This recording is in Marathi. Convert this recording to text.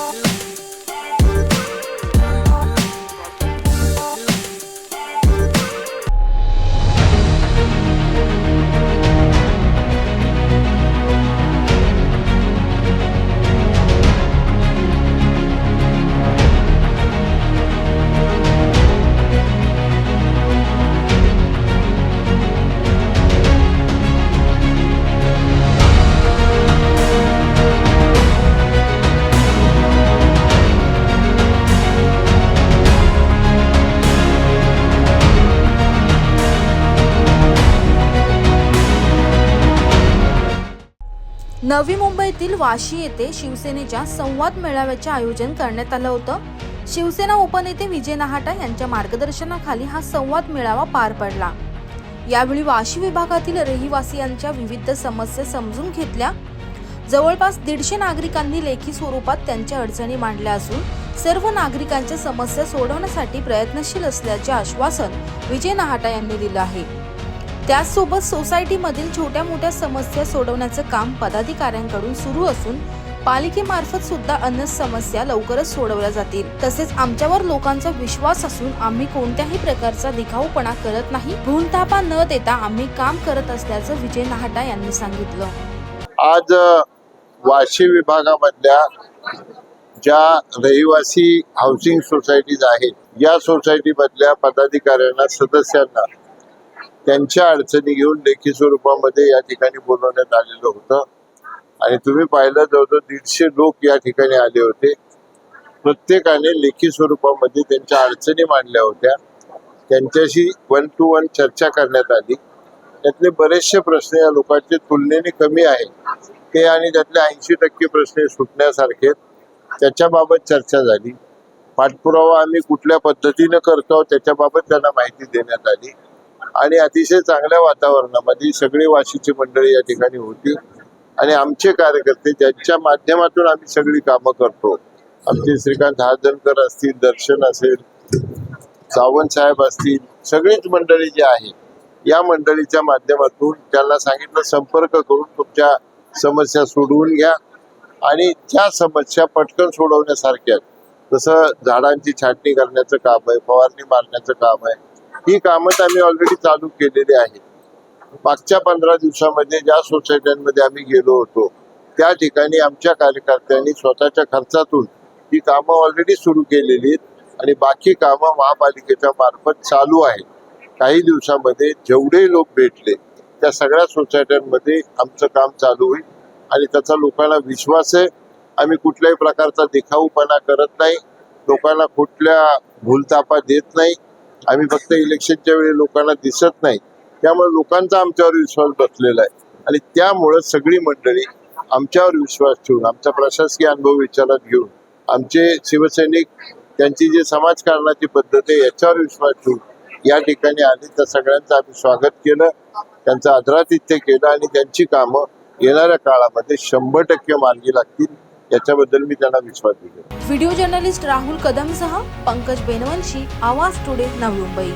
Bye. नवी मुंबईतील वाशी येथे शिवसेनेच्या संवाद मेळाव्याचे आयोजन करण्यात आलं होतं. शिवसेना उपनेते विजय नहाटा यांच्या मार्गदर्शनाखाली हा संवाद मेळावा पार पडला. यावेळी वाशी विभागातील रहिवासियांच्या विविध समस्या समजून घेतल्या. जवळपास दीडशे नागरिकांनी लेखी स्वरूपात त्यांच्या अडचणी मांडल्या असून सर्व नागरिकांच्या समस्या सोडवण्यासाठी प्रयत्नशील असल्याचे आश्वासन विजय नहाटा यांनी दिलं आहे. त्याचसोबत सोसायटीमधील छोट्या मोठ्या समस्या सोडवण्याचं काम पदाधिकाऱ्यांकडून सुरू असून पालिकेमार्फत सुद्धा अन्य समस्या लवकरच सोडवल्या जातील. तसेच आमच्यावर लोकांचा विश्वास असून आम्ही कोणत्याही प्रकारचा दिखाऊपणा करत नाही. भूलथापा न देता आम्ही काम करत असल्याचं विजय नाहटा यांनी सांगितलं. आज वाशी विभागामधल्या ज्या रहिवासी हाऊसिंग सोसायटीज आहेत या सोसायटीमधल्या पदाधिकाऱ्यांना सदस्यांना त्यांच्या अडचणी घेऊन लेखी स्वरूपामध्ये या ठिकाणी बोलवण्यात आलेलं होतं. आणि तुम्ही पाहिलं जवळजवळ दीडशे लोक या ठिकाणी आले होते. प्रत्येकाने लेखी स्वरूपामध्ये त्यांच्या अडचणी मांडल्या होत्या. त्यांच्याशी वन टू वन चर्चा करण्यात आली. त्यातले बरेचसे प्रश्न या लोकांचे तुलनेने कमी आहेत. ते आणि त्यातले ऐंशी टक्के प्रश्न सुटण्यासारखे त्याच्याबाबत चर्चा झाली. पाठपुरावा आम्ही कुठल्या पद्धतीनं करतो त्याच्याबाबत त्यांना माहिती देण्यात आली. आणि अतिशय चांगल्या वातावरणामध्ये सगळी वाशीची मंडळी या ठिकाणी होती. आणि आमचे कार्यकर्ते ज्यांच्या माध्यमातून आम्ही सगळी कामं करतो. आमचे श्रीकांत हाजनकर असतील दर्शन असेल सावंत साहेब असतील सगळीच मंडळी जी आहे या मंडळीच्या माध्यमातून त्यांना सांगितलं संपर्क करून तुमच्या समस्या सोडवून घ्या. आणि त्या समस्या पटकन सोडवण्यासारख्या जसं झाडांची छाटणी करण्याचं काम आहे फवारणी मारण्याचं काम आहे ही कामं आम्ही ऑलरेडी चालू केलेली आहेत. मागच्या पंधरा दिवसामध्ये ज्या सोसायट्यांमध्ये आम्ही गेलो होतो त्या ठिकाणी आमच्या कार्यकर्त्यांनी स्वतःच्या खर्चातून ही कामं ऑलरेडी सुरू केलेली आहेत आणि बाकी कामं महापालिकेच्या मार्फत चालू आहेत. काही दिवसामध्ये जेवढे लोक भेटले त्या सगळ्या सोसायट्यांमध्ये आमचं काम चालू होईल आणि त्याचा लोकांना विश्वास आहे. आम्ही कुठल्याही प्रकारचा दिखाऊपणा करत नाही लोकांना कुठल्या भूलतापा देत नाही. आम्ही फक्त इलेक्शनच्या वेळी लोकांना दिसत नाही. त्यामुळे लोकांचा आमच्यावर विश्वास बसलेला आहे. आणि त्यामुळं सगळी मंडळी आमच्यावर विश्वास ठेवून आमचा प्रशासकीय अनुभव विचारात घेऊन आमचे शिवसैनिक त्यांची जी समाजकारणाची पद्धत आहे याच्यावर विश्वास ठेवून या ठिकाणी आले. त्या सगळ्यांचं आम्ही स्वागत केलं. त्यांचं आदरातिथ्य केलं आणि त्यांची कामं येणाऱ्या काळामध्ये शंभर टक्के मार्गी लागतील. याच्याबद्दल मी त्यांना विश्वास दिला व्हिडिओ जर्नलिस्ट राहुल कदमसह पंकज बेनवंशी आवाज टुडे नवी मुंबई.